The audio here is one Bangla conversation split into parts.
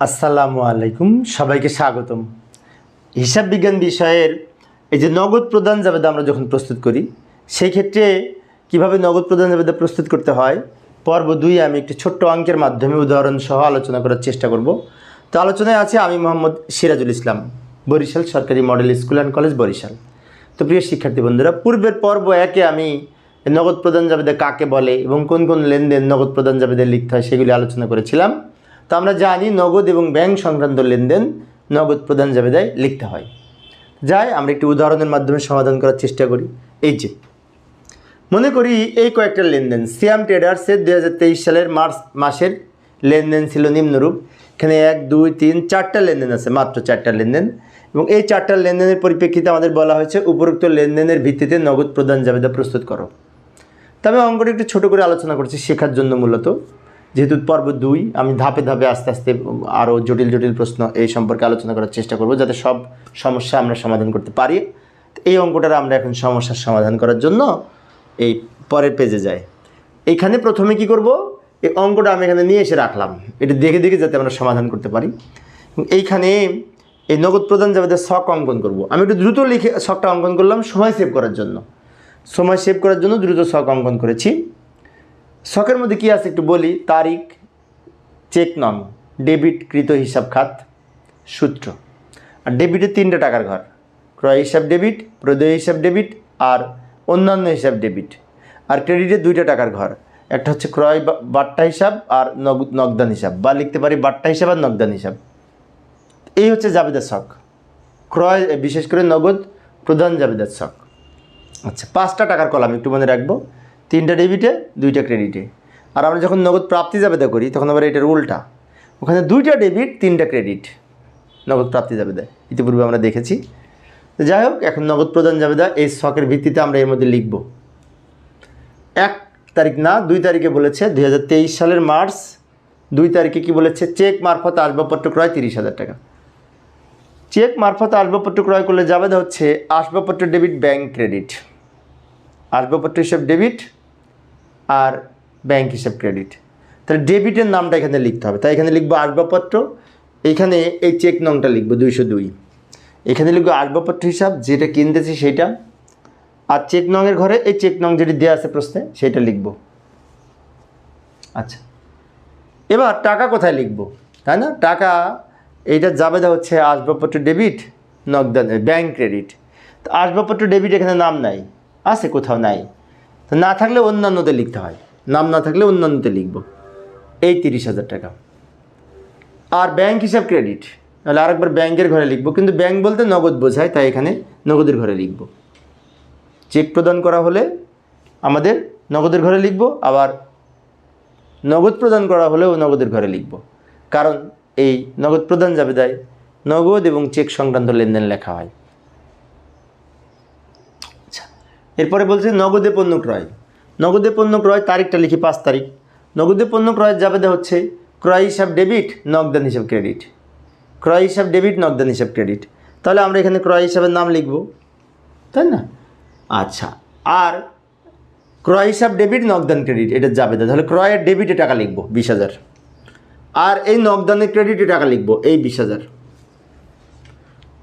আসসালামু আলাইকুম, সবাইকে স্বাগতম। হিসাব বিজ্ঞান বিষয়ের এই যে নগদ প্রদান জাবেদা আমরা যখন প্রস্তুত করি, সেই ক্ষেত্রে কীভাবে নগদ প্রদান জাবেদা প্রস্তুত করতে হয়, পর্ব দুই আমি একটি ছোট্ট অঙ্কের মাধ্যমে উদাহরণ সহ আলোচনা করার চেষ্টা করব। তো আলোচনায় আছে আমি মোহাম্মদ সিরাজুল ইসলাম, বরিশাল সরকারি model school and college Barishal. তো প্রিয় শিক্ষার্থী বন্ধুরা, পূর্বের পর্ব একে আমি নগদ প্রদান জাবেদা কাকে বলে এবং কোন কোন লেনদেন নগদ প্রদান জাবেদা লিখতে হয় সেগুলি আলোচনা করেছিলাম। তো আমরা জানি নগদ এবং ব্যাংক সংক্রান্ত লেনদেন নগদ প্রদান জাবেদায় লিখতে হয়। যাই, আমরা একটি উদাহরণের মাধ্যমে সমাধান করার চেষ্টা করি। এই যে, মনে করি এই কয়েকটা লেনদেন, সিয়াম ট্রেডার্সের দু হাজার তেইশ সালের মার্চ মাসের লেনদেন ছিল নিম্নরূপ। এখানে এক, দুই, তিন, চারটা লেনদেন আছে, মাত্র চারটা লেনদেন। এবং এই চারটা লেনদেনের পরিপ্রেক্ষিতে আমাদের বলা হয়েছে, উপরোক্ত লেনদেনের ভিত্তিতে নগদ প্রদান জাবেদা প্রস্তুত করো। তবে অঙ্কটা একটু ছোটো করে আলোচনা করছি, শেখার জন্য মূলত। যেহেতু পর্ব দুই, আমি ধাপে ধাপে আস্তে আস্তে আরও জটিল জটিল প্রশ্ন এই সম্পর্কে আলোচনা করার চেষ্টা করব যাতে সব সমস্যা আমরা সমাধান করতে পারি। এই অঙ্কটার আমরা এখন সমস্যার সমাধান করার জন্য এই পরের পেজে যাই। এইখানে প্রথমে কি করব? এই অঙ্কটা আমি এখানে নিয়ে এসে রাখলাম। এটা দেখে দেখে যাতে আমরা সমাধান করতে পারি। এইখানে এই নগদ প্রদান যাবে শখ অঙ্কন করব। আমি একটু দ্রুত লিখে শখটা অঙ্কন করলাম সময় সেভ করার জন্য। সময় সেভ করার জন্য দ্রুত শখ অঙ্কন করেছি। শখের মধ্যে কী আছে একটু বলি? তারিখ, চেক নং ডেবিট কৃত হিসাব খাত, সূত্র। আর ডেবিটে তিনটা টাকার ঘর। ক্রয় হিসাব ডেবিট, প্রদেয় হিসাব ডেবিট আর অন্যান্য হিসাব ডেবিট। আর ক্রেডিটে দুইটা টাকার ঘর। একটা হচ্ছে ক্রয় বাট্টা হিসাব আর নগদ নগদান হিসাব। বা লিখতে পারি বাট্টা হিসাব আর নগদান হিসাব। এই হচ্ছে জাবেদার শখ। ক্রয়, বিশেষ করে নগদ প্রধান জাবেদার শখ। আচ্ছা পাঁচটা টাকার কলাম একটু মনে রাখব। তিনটা ডেবিটে, দুইটা ক্রেডিটে। আর আমরা যখন নগদ প্রাপ্তি জাবেদা করি, তখন আবার এটার উল্টা। ওখানে দুইটা ডেবিট, তিনটা ক্রেডিট নগদ প্রাপ্তি জাবেদা। ইতিপূর্বে আমরা দেখেছি। যাই হোক, এখন নগদ প্রদান জাবেদা এই শখের ভিত্তিতে আমরা এর মধ্যে লিখব। এক তারিখ না, দুই তারিখে বলেছে দু হাজার তেইশ সালের মার্চ। দুই তারিখে কি বলেছে? চেক মারফত আসবাবপত্র ক্রয় তিরিশ হাজার টাকা। চেক মারফত আসবাবপত্র ক্রয় করলে জাবেদা হচ্ছে আসবাবপত্র ডেবিট, ব্যাংক ক্রেডিট। আসবাবপত্র হিসাব ডেবিট আর ব্যাংক হিসাব ক্রেডিট তাহলে ডেবিটের নামটা এখানে লিখতে হবে। তাই এখানে লিখব আসবাবপত্র এইখানে এই চেক নংটা লিখব দুইশো দুই। এখানে লিখব আসবাবপত্র হিসাব, যেটা কিনতেছি সেইটা আর চেক নংয়ের ঘরে এই চেক নং যেটি দেওয়া আছে প্রশ্নে, সেটা লিখব। আচ্ছা। এবার টাকা কোথায় লিখব? তাই না? টাকা, এইটা জাবেদা হচ্ছে আসবাবপত্র ডেবিট নগদান ব্যাংক ক্রেডিট তো আসবাবপত্র ডেবিট এখানে নাম নাই। আছে কোথাও নাই। না থাকলে অন্যান্যতে লিখতে হয়। নাম না থাকলে অন্যান্যতে লিখব। এই তিরিশ হাজার টাকা। আর ব্যাংক হিসাব ক্রেডিট তাহলে আরেকবার ব্যাংকের ঘরে লিখব। কিন্তু ব্যাংক বলতে নগদ বোঝায়, তাই এখানে নগদের ঘরে লিখব। চেক প্রদান করা হলে আমাদের নগদের ঘরে লিখব, আবার নগদ প্রদান করা হলেও নগদের ঘরে লিখব। কারণ এই নগদ প্রদান যাবে জাবেদায় নগদ এবং চেক সংক্রান্ত লেনদেন লেখা হয় আচ্ছা এরপরে বলছে, নগদে পণ্য ক্রয়। নগদে পণ্য ক্রয় তারিখটা লিখি পাঁচ তারিখ। নগদে পণ্য ক্রয়ের জাবেদা হচ্ছে, ক্রয় হিসাব ডেবিট, নগদান হিসাব ক্রেডিট। ক্রয় হিসাব ডেবিট, নগদান হিসাব ক্রেডিট। তাহলে আমরা এখানে ক্রয় হিসাবের নাম লিখব, তাই না? আচ্ছা আর ক্রয় হিসাব ডেবিট, নগদান ক্রেডিট, এটা যাবে তাহলে ক্রয়ের ডেবিটে টাকা লিখব, বিশ হাজার। আর এই নগদানের ক্রেডিটে টাকা লিখব, এই বিশ হাজার।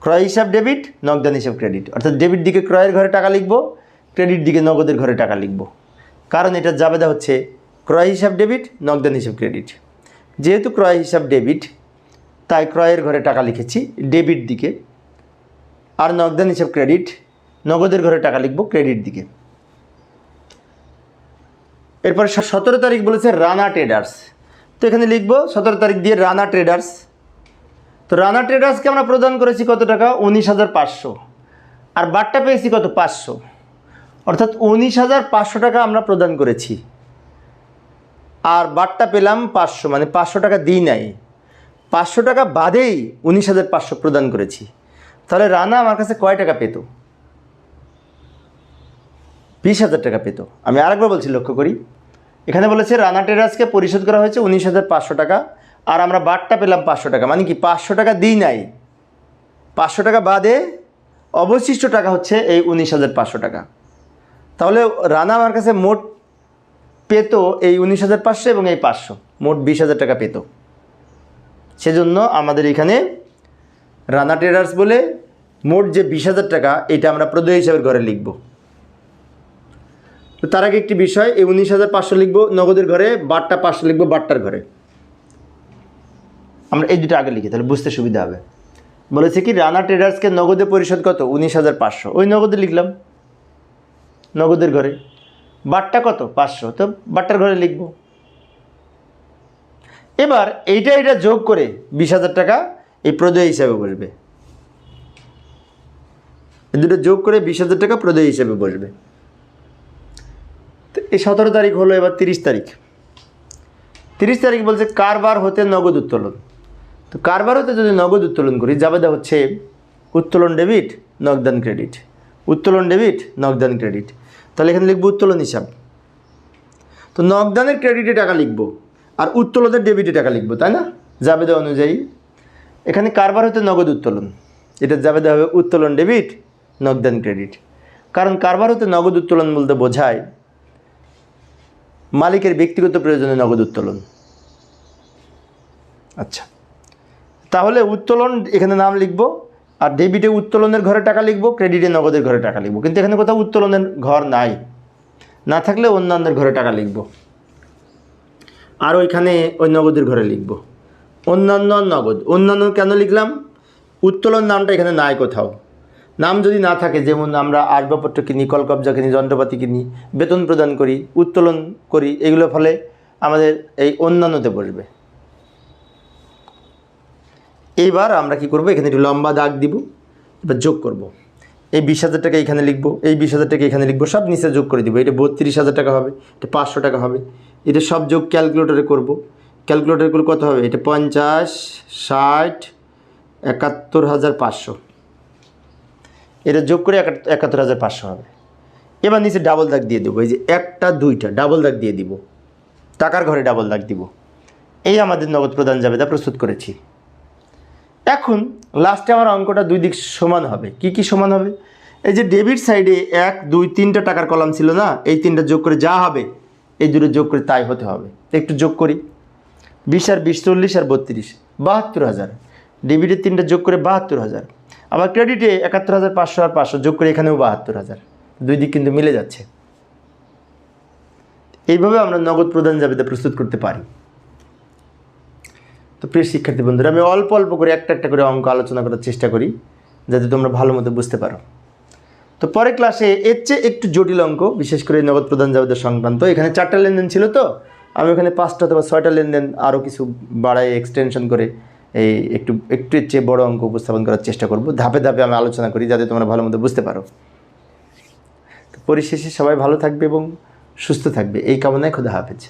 ক্রয় হিসাব ডেবিট, নগদান হিসাব ক্রেডিট। অর্থাৎ ডেবিট দিকে ক্রয়ের ঘরে টাকা লিখব ক্রেডিট দিকে নগদের ঘরে টাকা লিখব। কারণ এটা জাবেদা হচ্ছে ক্রয় হিসাব ডেবিট, নগদান হিসাব ক্রেডিট। যেহেতু ক্রয় হিসাব ডেবিট, তাই ক্রয়ের ঘরে টাকা লিখেছি ডেবিট দিকে। আর নগদান হিসাব ক্রেডিট, নগদের ঘরে টাকা লিখব ক্রেডিট দিকে। এরপর সতেরো তারিখ বলেছে রানা ট্রেডার্স। তো এখানে লিখব, সতেরো তারিখ দিয়ে রানা ট্রেডার্স। তো রানা ট্রেডার্সকে আমরা প্রদান করেছি কত টাকা? উনিশ হাজার পাঁচশো। আর বাট্টা পেয়েছি কত? পাঁচশো। অর্থাৎ উনিশ হাজার পাঁচশো টাকা আমরা প্রদান করেছি। আর বাট্টা পেলাম পাঁচশো মানে পাঁচশো টাকা দিই নাই। পাঁচশো টাকা বাদেই উনিশ হাজার পাঁচশো প্রদান করেছি। তাহলে রানা আমার কাছে কয় টাকা পেত? বিশ হাজার টাকা পেত। আমি আরেকবার বলছি, লক্ষ্য করি। এখানে বলেছে, রানা টেরাসকে পরিশোধ করা হয়েছে উনিশ হাজার পাঁচশো টাকা, আর আমরা বাটটা পেলাম পাঁচশো টাকা। মানে কি, পাঁচশো টাকা দিই নাই। পাঁচশো টাকা বাদে অবশিষ্ট টাকা হচ্ছে এই উনিশ হাজার পাঁচশো টাকা। তাহলে রানা আমার কাছে মোট পেত এই উনিশ হাজার পাঁচশো এবং এই পাঁচশো। মোট বিশ হাজার টাকা পেত। সেজন্য আমাদের এখানে রানা ট্রেডার্স বলে মোট যে বিশ হাজার টাকা, এটা আমরা প্রদেয় হিসাবের ঘরে লিখব। তো তার আগে একটি বিষয়, এই উনিশ হাজার পাঁচশো লিখব, নগদের ঘরে, বারটা পাঁচশো লিখব, বারটার ঘরে। আমরা এই দুটো আগে লিখি, তাহলে বুঝতে সুবিধা হবে। বলেছে কি, রানা ট্রেডার্সকে নগদে পরিশোধ কত? উনিশ হাজার পাঁচশো। ওই নগদে লিখলাম। নগদের ঘরে। বারটা কত? পাঁচশো। তো বারটার ঘরে লিখব। এবার এইটা এটা যোগ করে বিশ হাজার টাকা এই প্রদেয় হিসাবে বসবে। দুটো যোগ করে বিশ হাজার টাকা প্রদেয় হিসাবে বসবে। তো এই সতেরো তারিখ হলো এবার তিরিশ তারিখ। তিরিশ তারিখ বলছে কারবার হতে নগদ উত্তোলন। তো কারবার হতে যদি নগদ উত্তোলন করি, জাবেদা হচ্ছে উত্তোলন ডেবিট, নগদান ক্রেডিট। উত্তোলন ডেবিট, নগদান ক্রেডিট। তাহলে এখানে লিখব উত্তোলন হিসাব। তো নগদানের ক্রেডিটে টাকা লিখব আর উত্তোলনের ডেবিটে টাকা লিখব, তাই না? জাবেদা অনুযায়ী। এখানে কারবার হতে নগদ উত্তোলন। এটা জাবেদা হবে উত্তোলন ডেবিট, নগদান ক্রেডিট। কারণ কারবার হতে নগদ উত্তোলন বলতে বোঝায় মালিকের ব্যক্তিগত প্রয়োজনে নগদ উত্তোলন। আচ্ছা। তাহলে উত্তোলন, এখানে নাম লিখব। আর ডেবিটে উত্তোলনের ঘরে টাকা লিখব ক্রেডিটে নগদের ঘরে টাকা লিখব। কিন্তু এখানে কোথাও উত্তোলনের ঘর নাই। না থাকলে অন্যান্যের ঘরে টাকা লিখব। আর ওইখানে ওই নগদের ঘরে লিখব। অন্যান্য নগদ। অন্যান্য কেন লিখলাম? উত্তোলন নামটা এখানে নাই কোথাও। নাম যদি না থাকে, যেমন আমরা আসবাবপত্র কিনি, কলকবজা কিনি, যন্ত্রপাতি কিনি, বেতন প্রদান করি, উত্তোলন করি এগুলো ফলে আমাদের এই অন্যান্যতে বসবে। এইবার আমরা কি করব? এখানে একটু লম্বা দাগ দিব, এবার যোগ করব। এই বিশ হাজার টাকা এখানে লিখব, এই বিশ হাজার টাকা এখানে লিখব, সব নিচে যোগ করে দিব। এটা বত্রিশ হাজার টাকা হবে, এটা পাঁচশো টাকা হবে। এটা সব যোগ ক্যালকুলেটরে করব। ক্যালকুলেটর করে কত হবে? এটা পঞ্চাশ, ষাট, একাত্তর হাজার পাঁচশো। এটা যোগ করে একাত্তর হাজার পাঁচশো হবে। এবার নিচে ডাবল দাগ দিয়ে দেবো। এই যে একটা, দুইটা ডাবল দাগ দিয়ে দিব। টাকার ঘরে ডাবল দাগ দিব। এই আমাদের নগদ প্রদান যাবে, তা প্রস্তুত করেছি। এখন লাস্টে আমার অঙ্কটা দুই দিক সমান হবে। কি কি সমান হবে? এই যে ডেবিট সাইডে এক, দুই, তিনটা টাকার কলাম ছিল না? এই তিনটা যোগ করে যা হবে, এই দুটো যোগ করে তাই হতে হবে। একটু যোগ করি। বিশ আর বিশ চল্লিশ আর বত্রিশ, বাহাত্তর হাজার। ডেবিটের তিনটা যোগ করে বাহাত্তর হাজার। আবার ক্রেডিটে একাত্তর হাজার পাঁচশো আর পাঁচশো যোগ করে এখানেও বাহাত্তর হাজার। দুই দিক কিন্তু মিলে যাচ্ছে। এইভাবে আমরা নগদ প্রদান জাবেদা প্রস্তুত করতে পারি। তো প্রিয় শিক্ষার্থী বন্ধুরা, আমি অল্প অল্প করে একটা একটা করে অঙ্ক আলোচনা করার চেষ্টা করি, যাতে তোমরা ভালো মতো বুঝতে পারো। তো পরে ক্লাসে এর চেয়ে একটু জটিল অঙ্ক, বিশেষ করে নগদ প্রধান জাবেদের সংক্রান্ত। এখানে চারটা লেনদেন ছিল তো, আমি ওখানে পাঁচটা অথবা ছয়টা লেনদেন আরও কিছু বাড়ায় এক্সটেনশন করে এই একটু একটু এর চেয়ে বড় অঙ্ক উপস্থাপন করার চেষ্টা করব। ধাপে ধাপে আমি আলোচনা করি, যাতে তোমরা ভালো মতো বুঝতে পারো। তো পরিশেষে সবাই ভালো থাকবে এবং সুস্থ থাকবে। এই কামনায় খোদা হাফেজ।